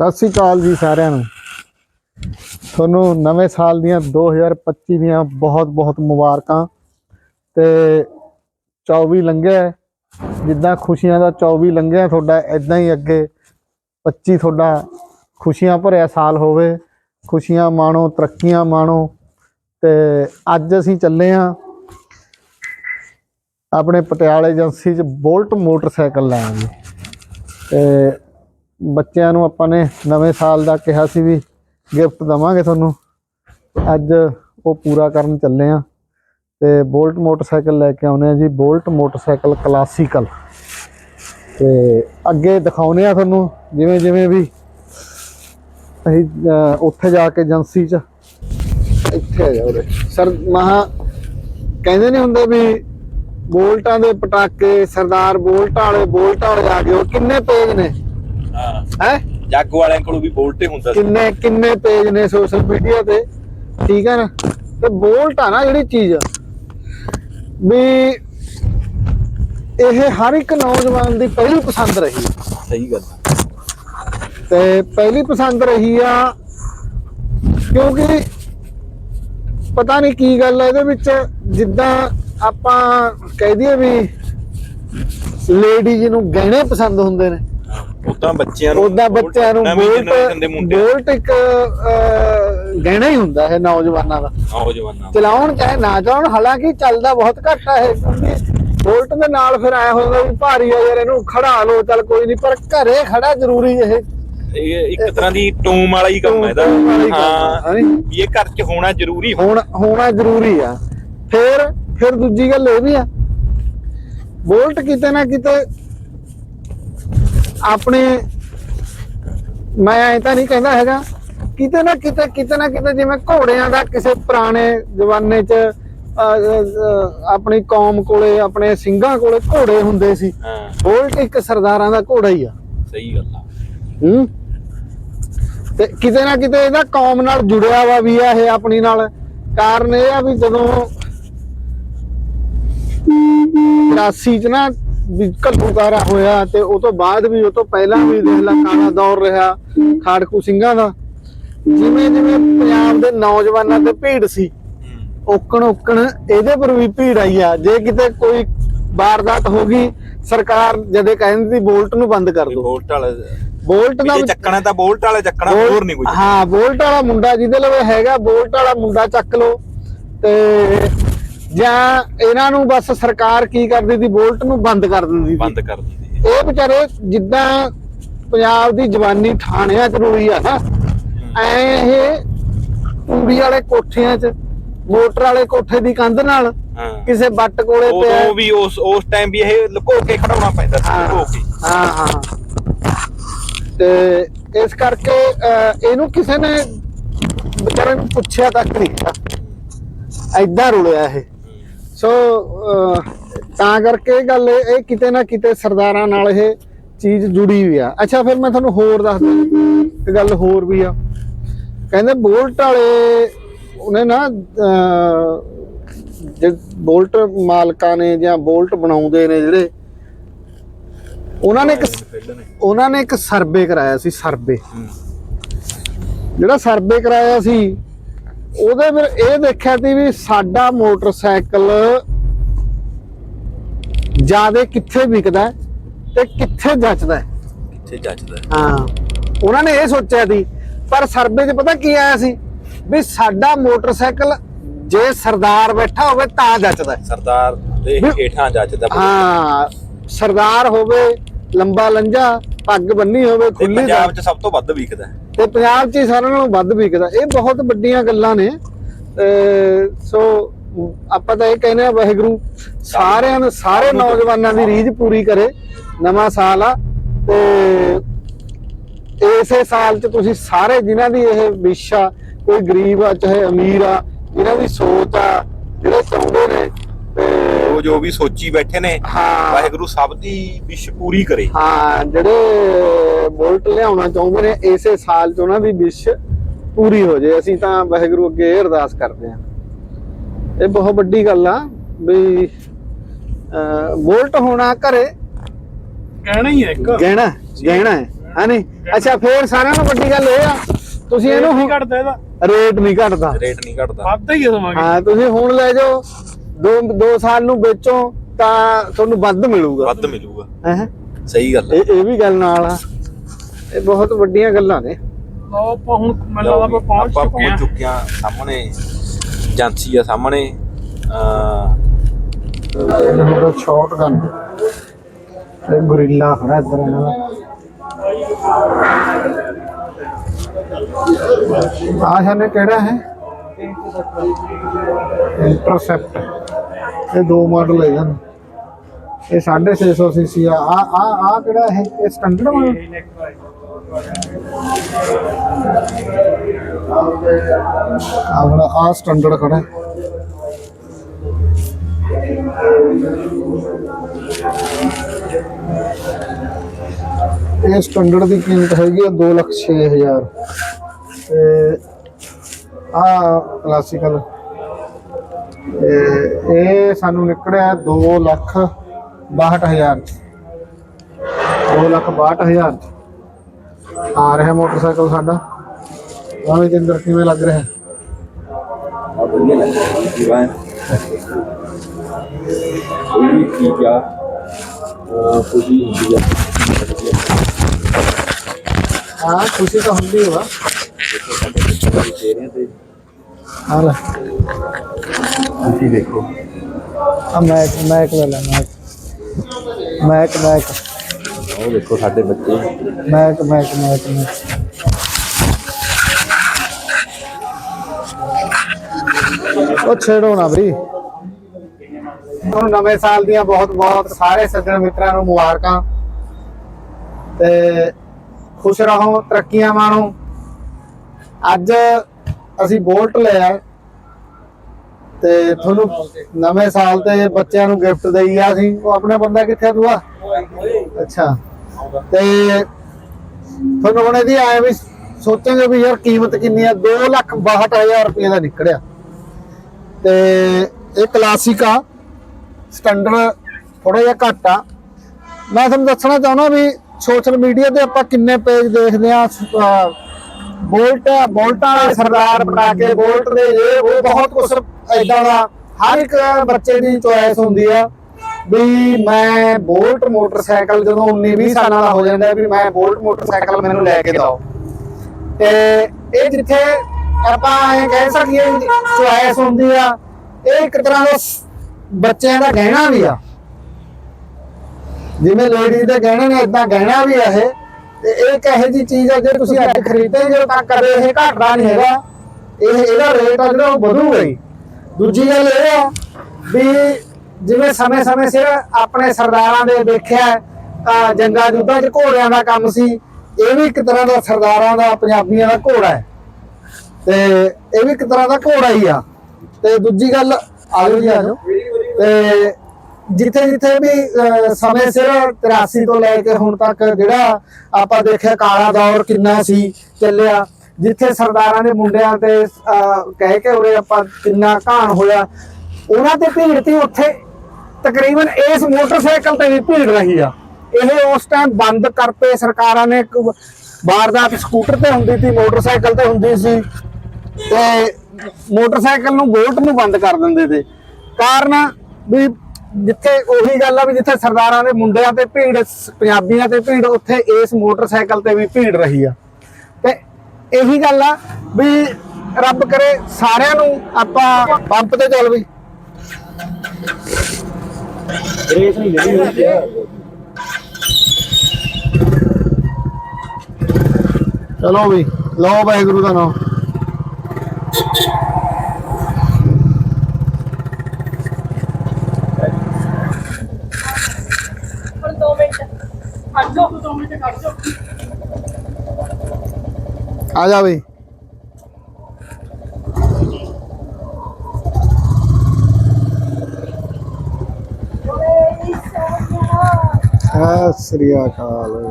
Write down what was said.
ਸਤਿ ਸ੍ਰੀ ਅਕਾਲ ਜੀ ਸਾਰਿਆਂ ਨੂੰ। ਤੁਹਾਨੂੰ ਨਵੇਂ ਸਾਲ ਦੀਆਂ 2025 ਦੀਆਂ ਬਹੁਤ ਬਹੁਤ ਮੁਬਾਰਕਾਂ ਤੇ 24 ਲੰਘਿਆ ਜਿੱਦਾਂ ਖੁਸ਼ੀਆਂ ਦਾ 24 ਲੰਘਿਆ ਤੁਹਾਡਾ ਇਦਾਂ ਹੀ ਅੱਗੇ 25 ਤੁਹਾਡਾ ਖੁਸ਼ੀਆਂ ਭਰਿਆ ਸਾਲ ਹੋਵੇ। ਖੁਸ਼ੀਆਂ ਮਾਣੋ, ਤਰੱਕੀਆਂ ਮਾਣੋ। ਤੇ ਅੱਜ ਅਸੀਂ ਚੱਲੇ ਆ ਆਪਣੇ ਪਟਿਆਲੇ ਏਜੰਸੀ 'ਚ ਬੋਲਟ ਮੋਟਰਸਾਈਕਲ ਲੈਣ। ਜੀ ਤੇ ਬੱਚਿਆਂ ਨੂੰ ਆਪਾਂ ਨੇ ਨਵੇਂ ਸਾਲ ਦਾ ਕਿਹਾ ਸੀ ਵੀ ਗਿਫਟ ਦਵਾਂਗੇ ਤੁਹਾਨੂੰ। ਅੱਜ ਉਹ ਪੂਰਾ ਕਰਨ ਚੱਲੇ ਆ ਤੇ ਬੋਲਟ ਮੋਟਰਸਾਈਕਲ ਲੈ ਕੇ ਆਉਨੇ ਆ ਜੀ, ਬੋਲਟ ਮੋਟਰਸਾਈਕਲ ਕਲਾਸੀਕਲ। ਤੇ ਅੱਗੇ ਦਿਖਾਉਨੇ ਆ ਤੁਹਾਨੂੰ ਜਿਵੇਂ ਜਿਵੇਂ ਵੀ ਅਸੀਂ ਉੱਥੇ ਜਾ ਕੇ ਏਜੰਸੀ 'ਚ ਇੱਥੇ ਆ ਜਾਓ ਸਰ, ਮਹਾ ਕਹਿੰਦੇ ਨਹੀਂ ਹੁੰਦੇ ਵੀ ਬੋਲਟਾਂ ਦੇ ਪਟਾਕੇ, ਸਰਦਾਰ ਬੋਲਟ ਵਾਲੇ ਬੋਲਟ ਵਾਲੇ ਆ ਗਏ ਉਹ ਕਿੰਨੇ ਤੇਜ਼ ਨੇ? ਹਾਂ? ਜੱਗ ਵਾਲਿਆਂ ਕੋਲ ਵੀ ਬੋਲਟੇ ਹੁੰਦਾ ਸੀ। ਕਿੰਨੇ ਕਿੰਨੇ ਪੇਜ ਨੇ ਸੋਸ਼ਲ ਮੀਡੀਆ ਤੇ। ਠੀਕ ਹੈ ਨਾ? ਤੇ ਬੋਲਟ ਆ ਨਾ ਜਿਹੜੀ ਚੀਜ਼ ਵੀ ਇਹ ਹਰ ਇੱਕ ਨੌਜਵਾਨ ਦੀ ਪਹਿਲੀ ਪਸੰਦ ਰਹੀ। ਸਹੀ ਗੱਲ ਤੇ ਪਹਿਲੀ ਪਸੰਦ ਰਹੀ ਆ ਕਿਉਂਕਿ ਪਤਾ ਨਹੀਂ ਕੀ ਗੱਲ ਹੈ ਇਹਦੇ ਵਿੱਚ ਜਿੱਦਾਂ ਆਪਾਂ ਕਹਿ ਦਈਏ ਵੀ ਲੇਡੀਜ਼ ਨੂੰ ਗਹਿਣੇ ਪਸੰਦ ਹੁੰਦੇ ਨੇ। ਉਦਾਂ ਬੱਚਿਆਂ ਨੂੰ ਉਦਾਂ ਬੱਚਿਆਂ ਨੂੰ ਬੋਲਟ ਬੋਲਟ ਇੱਕ ਗਹਿਣਾ ਹੀ ਹੁੰਦਾ ਹੈ ਨੌਜਵਾਨਾਂ ਦਾ। ਆਹੋ ਜਵਾਨਾਂ ਚਲਾਉਣ ਚਾਹੇ ਨਾ ਚਲਾਉਣ ਹਾਲਾਂਕਿ ਚੱਲਦਾ ਬਹੁਤ ਘੱਟ ਹੈ ਬੋਲਟ ਦੇ ਨਾਲ ਫਿਰ ਆਇਆ ਹੋਇਆ ਵੀ ਭਾਰੀ ਆ ਯਾਰ ਇਹਨੂੰ ਖੜਾ ਲਓ ਚੱਲ ਕੋਈ ਨਹੀਂ ਪਰ ਘਰੇ ਖੜਾ ਜ਼ਰੂਰੀ ਇਹ। ਇਹ ਇੱਕ ਤਰ੍ਹਾਂ ਦੀ ਟੂਮ ਵਾਲਾ ਹੀ ਕੰਮ ਹੈ ਇਹਦਾ। ਹੀ ਇਹ ਘਰ 'ਚ ਹੋਣਾ ਜ਼ਰੂਰੀ ਹੁਣ ਹੋਣਾ ਜ਼ਰੂਰੀ ਆ। ਫਿਰ ਫਿਰ ਦੂਜੀ ਗੱਲ ਇਹ ਵੀ ਆ। ਬੋਲਟ ਕਿਤੇ ਨਾ ਕਿਤੇ ਆਪਣੇ ਮੈਂ ਐ ਤਾਂ ਨਹੀਂ ਕਹਿੰਦਾ ਹੈਗਾ ਕਿਤੇ ਨਾ ਕਿਤੇ ਕਿਤੇ ਨਾ ਕਿਤੇ ਜਿਵੇਂ ਘੋੜਿਆਂ ਦਾ ਕਿਸੇ ਪੁਰਾਣੇ ਜ਼ਮਾਨੇ 'ਚ ਆਪਣੀ ਕੌਮ ਕੋਲੇ ਆਪਣੇ ਸਿੰਘਾਂ ਕੋਲੇ ਘੋੜੇ ਹੁੰਦੇ ਸੀ। ਬੋਲਟ ਇੱਕ ਸਰਦਾਰਾਂ ਦਾ ਘੋੜਾ ਹੀ ਆ। ਸਹੀ ਗੱਲ ਆ। ਹੂੰ? ਤੇ ਕਿਤੇ ਨਾ ਕਿਤੇ ਇਹਦਾ ਕੌਮ ਨਾਲ ਜੁੜਿਆ ਵਾ ਵੀ ਆ ਇਹ ਆਪਣੀ ਨਾਲ। ਕਾਰਨ ਇਹ ਆ ਵੀ ਜਦੋਂ 84 ਚ ਨਾ ਵੀ ਘੱਲੂਕਾਰਾ ਹੋਇਆ ਤੇ ਉਹ ਤੋਂ ਬਾਅਦ ਵੀ ਉਹ ਤੋਂ ਪਹਿਲਾਂ ਵੀ ਦੇਖ ਲਾ ਕਾਲਾ ਦੌਰ ਰਿਹਾ ਖਾੜਕੂ ਸਿੰਘਾਂ ਦਾ। ਜਿਵੇਂ ਜਿਵੇਂ ਪੰਜਾਬ ਦੇ ਨੌਜਵਾਨਾਂ ਤੇ ਭੀੜ ਸੀ ਓਕਣ ਓਕਣ ਇਹਦੇ ਪਰ ਵੀ ਭੀੜ ਆਈ ਆ। ਜੇ ਕਿਤੇ ਕੋਈ ਵਾਰਦਾਤ ਹੋ ਗਈ ਸਰਕਾਰ ਜਦੇ ਕਹਿੰਦੀ ਸੀ ਬੋਲਟ ਨੂੰ ਬੰਦ ਕਰ ਦਿਓ ਬੋਲਟ ਵਾਲਾ ਬੋਲਟ ਦਾ ਚੱਕਣਾ ਤਾਂ ਬੋਲਟ ਵਾਲਾ ਚੱਕਣਾ ਹੋਰ ਨਹੀਂ ਕੋਈ ਹਾਂ ਬੋਲਟ ਵਾਲਾ ਮੁੰਡਾ ਜਿਹਦੇ ਲਵੇ ਹੈਗਾ ਬੋਲਟ ਵਾਲਾ ਮੁੰਡਾ ਚੱਕ ਲਓ ਤੇ ਜਾਂ ਇਹਨਾਂ ਨੂੰ ਬਸ ਸਰਕਾਰ ਕੀ ਕਰਦੀ ਸੀ ਬੋਲਟ ਨੂੰ ਬੰਦ ਕਰ ਦਿੰਦੀ ਸੀ। ਬੰਦ ਕਰ ਦਿੰਦੇ ਇਹ ਵਿਚਾਰੇ ਜਿੱਦਾਂ ਪੰਜਾਬ ਦੀ ਜਵਾਨੀ ਠਾਣਿਆਂ ਚ ਰੋਈ ਆ ਨਾ ਐ ਇਹ ਕੁੜੀ ਵਾਲੇ ਕੋਠਿਆਂ ਚ ਮੋਟਰ ਵਾਲੇ ਕੋਠੇ ਦੀ ਕੰਧ ਨਾਲ ਹਾਂ। ਕਿਸੇ ਬੱਟ ਕੋਲੇ ਪਿਆ। ਉਦੋਂ ਵੀ ਉਸ ਉਸ ਟਾਈਮ ਵੀ ਇਹ ਲੁਕੋ ਕੇ ਖੜਾਉਣਾ ਪੈਂਦਾ ਸੀ ਲੁਕੋ ਕੇ ਹਾਂ ਹਾਂ। ਤੇ ਇਸ ਕਰਕੇ ਅਹ, ਇਹਨੂੰ ਕਿਸੇ ਨੇ ਵਿਚਾਰੇ ਨੂੰ ਪੁੱਛਿਆ ਤੱਕ ਨਹੀਂ। ਐਦਾਂ ਰੁਲਿਆ ਇਹ। ਸੋ ਤਾਂ ਕਰਕੇ ਇਹ ਗੱਲ ਇਹ ਕਿਤੇ ਨਾ ਕਿਤੇ ਸਰਦਾਰਾਂ ਨਾਲ ਇਹ ਚੀਜ਼ ਜੁੜੀ ਹੋਈ ਆ। ਅੱਛਾ ਫਿਰ ਮੈਂ ਤੁਹਾਨੂੰ ਹੋਰ ਦੱਸਦਾ ਇੱਕ ਗੱਲ ਹੋਰ ਵੀ ਆ। ਕਹਿੰਦੇ ਬੋਲਟ ਵਾਲੇ ਉਹਨੇ ਨਾ ਜੇ ਬੋਲਟ ਮਾਲਕਾਂ ਨੇ ਜਾਂ ਬੋਲਟ ਬਣਾਉਂਦੇ ਨੇ ਜਿਹੜੇ ਉਹਨਾਂ ਨੇ ਇੱਕ ਉਹਨਾਂ ਨੇ ਇੱਕ ਸਰਵੇ ਕਰਾਇਆ ਸੀ ਸਰਵੇ। ਜਿਹੜਾ ਸਰਵੇ ਕਰਾਇਆ ਸੀ ਉਹਦੇ ਫਿਰ ਇਹ ਦੇਖਿਆ ਸੀ ਵੀ ਸਾਡਾ ਮੋਟਰਸਾਈਕਲ ਜਿਆਦੇ ਕਿੱਥੇ ਵਿਕਦਾ ਤੇ ਕਿੱਥੇ ਜੱਚਦਾ ਕਿੱਥੇ ਜੱਜਦਾ ਹਾਂ। ਉਹਨਾਂ ਨੇ ਇਹ ਸੋਚਿਆ ਸੀ। ਪਰ ਸਰਵੇ 'ਚ ਪਤਾ ਕੀ ਆਇਆ ਸੀ? ਵੀ ਸਾਡਾ ਮੋਟਰਸਾਈਕਲ ਜੇ ਸਰਦਾਰ ਬੈਠਾ ਹੋਵੇ ਤਾਂ ਜੱਚਦਾ ਸਰਦਾਰ ਦੇ ਹੇਠਾਂ ਜੱਜਦਾ ਹਾਂ ਸਰਦਾਰ ਹੋਵੇ ਲੰਬਾ ਲੰਜਾ ਪੱਗ ਬੰਨੀ ਹੋਵੇ ਖੁੱਲੀ ਪੰਜਾਬ 'ਚ ਸਭ ਤੋਂ ਵੱਧ ਵਿਕਦਾ ਤੇ ਪੰਜਾਬ 'ਚ ਹੀ ਸਾਰਿਆਂ ਨਾਲੋਂ ਵੱਧ ਵਿਕਦਾ। ਇਹ ਬਹੁਤ ਵੱਡੀਆਂ ਗੱਲਾਂ ਨੇ। ਅਹ, ਸੋ ਆਪਾਂ ਤਾਂ ਇਹ ਕਹਿੰਦੇ ਆ ਵਾਹਿਗੁਰੂ ਸਾਰਿਆਂ ਨੂੰ ਸਾਰੇ ਨੌਜਵਾਨਾਂ ਦੀ ਰੀਝ ਪੂਰੀ ਕਰੇ ਨਵਾਂ ਸਾਲ ਆ। ਤੇ ਇਸੇ ਸਾਲ 'ਚ ਤੁਸੀਂ ਸਾਰੇ ਜਿਨ੍ਹਾਂ ਦੀ ਇਹ ਵਿਸ਼ ਆ, ਕੋਈ ਗਰੀਬ ਆ, ਚਾਹੇ ਅਮੀਰ ਆ, ਜਿਨ੍ਹਾਂ ਦੀ ਸੋਚ ਆ, ਜਿਹੜੇ ਚਾਹੁੰਦੇ ਨੇ, ਤੇ ਉਹ ਜੋ ਵੀ ਸੋਚੀ ਬੈਠੇ ਨੇ ਹਾਂ। ਵਾਹਿਗੁਰੂ ਸਭ ਦੀ ਵਿਸ਼ ਪੂਰੀ ਕਰੇ। ਹਾਂ ਜਿਹੜੇ ਬੁਲਟ ਲਿਆਉਣਾ ਚਾਹੁੰਦੇ ਨੇ ਇਸੇ ਸਾਲ 'ਚ ਉਹਨਾਂ ਦੀ ਵਿਸ਼ ਪੂਰੀ ਹੋ ਜੇ। ਅਸੀਂ ਤਾਂ ਵਾਹਿਗੁਰੂ ਅੱਗੇ ਇਹ ਅਰਦਾਸ ਕਰਦੇ ਹਾਂ। ਇਹ ਬਹੁਤ ਵੱਡੀ ਗੱਲ ਆ ਵੀ ਅਹ, ਬੁਲਟ ਹੋਣਾ ਘਰੇ ਕਹਿਣਾ ਹੀ ਹੈ ਇੱਕ। ਗਹਿਣਾ ਗਹਿਣਾ ਹੈ ਹੈ ਨਹੀਂ ਅੱਛਾ ਫੇਰ ਸਾਰਿਆਂ ਨੂੰ ਵੱਡੀ ਗੱਲ ਇਹ ਆ ਤੁਸੀਂ ਇਹਨੂੰ ਨਹੀਂ ਹੁਣ- ਘਟਦਾ ਇਹਦਾ। ਰੇਟ ਨਹੀਂ ਘਟਦਾ। ਰੇਟ ਨਹੀਂ ਘਟਦਾ। ਵੱਧਦਾ ਹੀ ਆ ਸਮਾਂਗੇ ਹਾਂ ਤੁਸੀਂ ਹੁਣ ਲੈ ਜਾਓ। ਦੋ ਦੋ ਸਾਲ ਨੂੰ ਵੇਚੋ ਤਾਂ ਤੁਹਾਨੂੰ ਵੱਧ ਮਿਲੂਗਾ। ਵੱਧ ਮਿਲੂਗਾ। ਹੈ? ਸਹੀ ਗੱਲ ਹੈ ਇਹ ਇਹ ਵੀ ਗੱਲ ਨਾਲ ਆ। ਇਹ ਬਹੁਤ ਵੱਡੀਆਂ ਗੱਲਾਂ ਨੇ। ਲਓ ਆਪਾਂ ਹੁਣ ਮੈਨੂੰ ਲੱਗਦਾ ਆਪਾਂ ਪਹੁੰਚ ਆਪਾਂ ਚੁੱਕੇ ਆ। ਪਹੁੰਚ ਚੁੱਕੇ ਆ ਸਾਹਮਣੇ। ਏਜੰਸੀ ਆ ਸਾਹਮਣੇ। ਅਹ ਮੇਰਾ ਸ਼ਾਰਟ ਗਨ ਇਹ ਗੁਰਿੱਲਾ ਖੜਾ ਇਧਰ ਇਹਨਾਂ ਦਾ ਆਹ ਸ਼ਾਨੇ ਕਿਹੜਾ ਹੈ? ਇੰਟਰਸੈਪਟ ਇਹ ਦੋ ਮਾਡਲ ਹੈ ਜਨ ਇਹ 650 ਸੀਸੀ ਆ। ਆ ਆ ਆ ਕਿਹੜਾ ਹੈ ਇਹ ਸਟੈਂਡਰਡ ਮਾਡਲ ਆਪਣਾ ਆ ਸਟੈਂਡਰਡ ਖੜਾ। ਇਹ ਸਟੈਂਡਰਡ ਦੀ ਕੀਮਤ ਹੈਗੀ ਆ 2 ਲੱਖ 6000 ਤੇ ਆ ਕਲਾਸੀਕਲ ਇਹ ਇਹ ਸਾਨੂੰ ਨਿਕੜਿਆ 2 ਲੱਖ 62000 2 ਲੱਖ 62000 ਆ ਰਿਹਾ ਮੋਟਰਸਾਈਕਲ ਸਾਡਾ। ਆਵੇਂ ਜਿੰਦਰ ਕਿਵੇਂ ਲੱਗ ਰਿਹਾ? ਆ ਵਧੀਆ ਲੱਗਦਾ ਜੀਵਾ ਕੋਈ ਵੀ ਚੀਜ਼ ਆ। ਖੁਸ਼ੀ ਹੁੰਦੀ ਆ। ਹਾਂ ਖੁਸ਼ੀ ਤਾਂ ਹੁੰਦੀ ਹੋਵਾ ਰਹੇ ਤੇ ਆ ਲੈ। ਤੁਸੀਂ ਦੇਖੋ ਆ ਮੈਕ ਮੈਕ ਵਾਲਾ ਮੈਕ। ਮੈਕ ਮੈਕ। ਉਹ ਦੇਖੋ ਸਾਡੇ ਬੱਚੇ। ਮੈਕ ਮੈਕ ਮੈਕ। ਮੈਕ ਉਹ ਛੇੜੋ ਨਾ ਬਈ। ਤੁਹਾਨੂੰ ਨਵੇਂ ਸਾਲ ਦੀਆਂ ਬਹੁਤ ਬਹੁਤ ਸਾਰੇ ਸੱਜਣ ਮਿੱਤਰਾਂ ਨੂੰ ਮੁਬਾਰਕਾਂ। ਤੇ ਖੁਸ਼ ਰਹੋ ਤਰੱਕੀਆਂ ਮਾਣੋ। ਅੱਜ ਅਸੀਂ ਬੋਲਟ ਲਿਆ। ਤੇ ਤੁਹਾਨੂੰ ਨਵੇਂ ਸਾਲ ਤੇ ਬੱਚਿਆਂ ਨੂੰ ਗਿਫਟ ਦੇਈ ਸੀ ਉਹ ਆਪਣਾ ਬੰਦਾ ਕਿੱਥੇ ਦੂਆ ਅੱਛਾ। ਤੇ ਤੁਹਾਨੂੰ ਹੁਣ ਇਹਦੀ ਆਏ ਵੀ ਸੋਚਾਂਗੇ ਵੀ ਯਾਰ ਕੀਮਤ ਕਿੰਨੀ ਆ? 2 ਲੱਖ 62000 ਰੁਪਏ ਦਾ ਨਿਕਲਿਆ। ਤੇ ਇਹ ਕਲਾਸਿਕ ਆ। ਸਟੈਂਡਰਡ ਥੋੜਾ ਜਿਹਾ ਘੱਟ ਆ। ਮੈਂ ਤੁਹਾਨੂੰ ਦੱਸਣਾ ਚਾਹੁੰਦਾ ਵੀ ਸੋਸ਼ਲ ਮੀਡੀਆ ਤੇ ਆਪਾਂ ਕਿੰਨੇ ਪੇਜ ਦੇਖਦੇ ਆ। ਬੋਲਟ ਬੋਲਟਾਂ ਸਰਦਾਰ ਬਣਾ ਕੇ ਬੋਲਟ ਦੇ, ਇਹ ਉਹ ਬਹੁਤ ਕੁਝ ਇਦਾਂ ਦਾ ਹਰ ਇੱਕ ਬੱਚੇ ਦੀ ਚੋਇਸ ਹੁੰਦੀ ਆ ਵੀ ਮੈਂ ਬੋਲਟ ਮੋਟਰਸਾਈਕਲ ਜਦੋਂ 19 20 ਸਾਲਾਂ ਦਾ ਹੋ ਜਾਂਦਾ ਵੀ ਮੈਂ ਬੋਲਟ ਮੋਟਰਸਾਈਕਲ ਮੈਨੂੰ ਲੈ ਕੇ ਦਿਓ। ਤੇ ਇਹ ਜਿੱਥੇ ਆਪਾਂ ਇਹ ਕਹਿ ਸਕੀਏ ਚੁਆਇਸ ਹੁੰਦੀ ਆ, ਇਹ ਇੱਕ ਤਰ੍ਹਾਂ ਦਾ ਬੱਚਿਆਂ ਦਾ ਗਹਿਣਾ ਵੀ ਆ। ਜਿਵੇਂ ਲੇਡੀਜ਼ ਦੇ ਗਹਿਣੇ ਨੇ ਇਦਾਂ ਗਹਿਣਾ ਵੀ ਆ ਇਹ। ਤੇ ਇਹ ਇੱਕ ਇਹੋ ਜੀ ਚੀਜ਼ ਆ, ਜੇ ਤੁਸੀਂ ਅੱਜ ਖਰੀਦੇ ਜਦੋਂ ਤੱਕ ਕਦੇ ਇਹ ਘਟਦਾ ਨਹੀਂ ਹੈਗਾ। ਇਹ ਇਹਦਾ ਰੇਟ ਆ ਜਿਹੜਾ ਉਹ ਵਧੂਗਾ ਹੀ। ਦੂਜੀ ਗੱਲ ਇਹ ਆ ਵੀ ਜਿਵੇਂ ਸਮੇਂ-ਸਮੇਂ ਸਿਰ ਆਪਣੇ ਸਰਦਾਰਾਂ ਦੇ ਦੇਖਿਆ ਤਾਂ ਜੰਗਾਂ ਜੁੱਧਾਂ 'ਚ ਘੋੜਿਆਂ ਦਾ ਕੰਮ ਸੀ ਇਹ ਵੀ ਇੱਕ ਤਰ੍ਹਾਂ ਦਾ ਸਰਦਾਰਾਂ ਦਾ ਪੰਜਾਬੀਆਂ ਦਾ ਘੋੜਾ ਹੈ। ਤੇ ਇਹ ਵੀ ਇੱਕ ਤਰ੍ਹਾਂ ਦਾ ਘੋੜਾ ਹੀ ਆ। ਤੇ ਦੂਜੀ ਗੱਲ ਆਜੋ ਜੀ ਆਜੋ ਤੇ ਜਿੱਥੇ ਜਿੱਥੇ ਵੀ ਅਹ, ਸਮੇਂ ਸਿਰ 83 ਤੋਂ ਲੈ ਕੇ ਹੁਣ ਤੱਕ ਜਿਹੜਾ ਆਪਾਂ ਦੇਖਿਆ ਕਾਲਾ ਦੌਰ ਕਿੰਨਾ ਸੀ ਚੱਲਿਆ। ਜਿੱਥੇ ਸਰਦਾਰਾਂ ਦੇ ਮੁੰਡਿਆਂ ਤੇ ਕਹਿ ਕੇ ਉਰੇ ਆਪਾਂ ਕਿੰਨਾ ਘਾਣ ਹੋਇਆ, ਉਹਨਾਂ ਤੇ ਭੀੜ ਤੀ ਉੱਥੇ ਤਕਰੀਬਨ ਇਸ ਮੋਟਰਸਾਈਕਲ ਤੇ ਵੀ ਭੀੜ ਰਹੀ ਆ। ਇਹ ਉਸ ਟਾਈਮ ਬੰਦ ਕਰਤੇ, ਸਰਕਾਰਾਂ ਨੇ ਵਾਰਦਾਤ ਸਕੂਟਰ ਤੇ ਹੁੰਦੀ ਸੀ, ਮੋਟਰਸਾਈਕਲ ਤੇ ਹੁੰਦੀ ਸੀ, ਤੇ ਮੋਟਰਸਾਈਕਲ ਨੂੰ ਬੋਲਟ ਨੂੰ ਬੰਦ ਕਰ ਦਿੰਦੇ ਤੇ ਕਾਰਨ ਵੀ ਜਿੱਥੇ ਉਹੀ ਗੱਲ ਆ ਵੀ ਜਿੱਥੇ ਸਰਦਾਰਾਂ ਦੇ ਮੁੰਡਿਆਂ ਤੇ ਭੀੜ, ਪੰਜਾਬੀਆਂ ਤੇ ਭੀੜ, ਉੱਥੇ ਇਸ ਮੋਟਰਸਾਈਕਲ ਤੇ ਵੀ ਭੀੜ ਰਹੀ ਆ। ਤੇ ਇਹੀ ਗੱਲ ਆ ਵੀ ਰੱਬ ਕਰੇ ਸਾਰਿਆਂ ਨੂੰ ਆਪਾਂ ਪੰਪ ਤੇ ਚੱਲ ਵੀ। ਰੇਸ ਨਹੀਂ ਜਿਹੜੀ ਚਲੋ ਵੀ, ਲਓ ਵਾਹਿਗੁਰੂ ਦਾ ਨਾਮ। ਹੁਣ 2 ਮਿੰਟ। ਖੜ ਜਾਓ 2 ਮਿੰਟ ਖੜ ਜਾਓ। ਆ ਜਾ ਬਈ। ਸ੍ਰੀ ਅਕਾਲ।